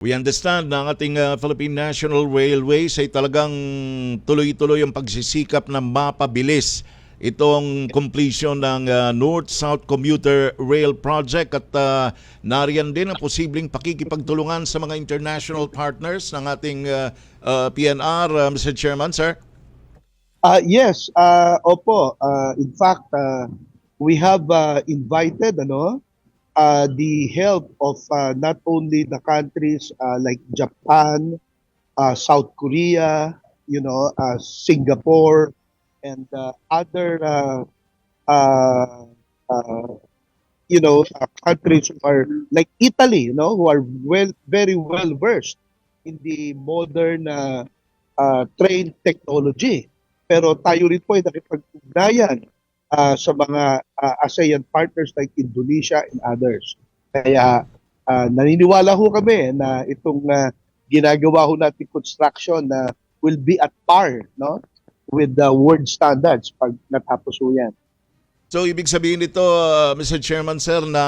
We understand na ang ating uh, Philippine National Railways ay talagang tuloy-tuloy ang pagsisikap na mapabilis itong completion ng uh, North-South Commuter Rail Project at uh, nariyan din ang posibleng pakikipagtulungan sa mga international partners ng ating uh, uh, PNR, uh, Mr. Chairman, sir. Uh, yes, uh, opo. Uh, in fact, uh, we have uh, invited ano, uh, the help of uh, not only the countries uh, like Japan, uh, South Korea, you know, uh, Singapore, and uh, other, uh, uh, uh, you know, uh, countries who are like Italy, you know, who are well, very well versed in the modern uh, uh, train technology. Pero tayo rin po ay nakipag-ugnayan ah, sa mga ah, ASEAN partners like Indonesia and others. Kaya ah, naniniwala ho kami na itong ah, ginagawa ho natin construction na will be at par no with the world standards pag natapos ho yan. So ibig sabihin nito, uh, Mr. Chairman sir, na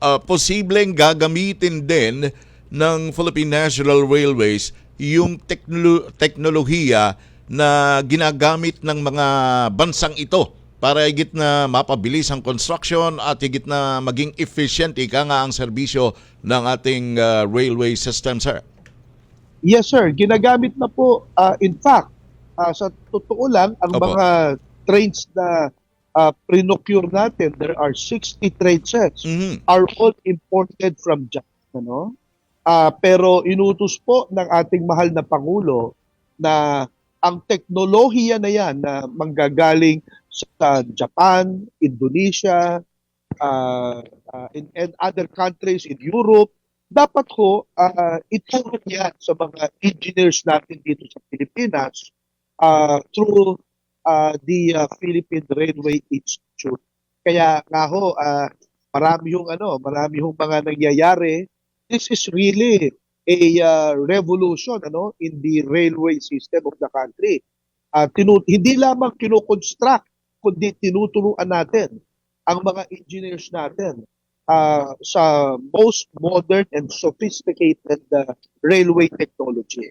uh, posibleng gagamitin din ng Philippine National Railways yung teknolo- teknolohiya na ginagamit ng mga bansang ito para higit na mapabilis ang construction at higit na maging efficient ika nga ang serbisyo ng ating uh, railway system, sir. Yes sir, ginagamit na po ah, in fact ah, sa totoo lang ang Opo. mga trains na uh, pre-procure natin there are 60 train sets. Mhm. are all imported from Japan, ano? Ah, pero inutos po ng ating mahal na pangulo na ang teknolohiya na yan na manggagaling sa Japan, Indonesia, ah, ah, in, and other countries in Europe, dapat ko ah, ituro niya sa mga engineers natin dito sa Pilipinas ah, through ah, the ah, Philippine Railway Institute. Kaya nga ho, ah, marami yung ano, marami yung mga nangyayari. This is really a uh, revolution ano in the railway system of the country. Ah, tinu- hindi lamang kino-construct kundi tinuturuan natin ang mga engineers natin ah, sa most modern and sophisticated uh, railway technology.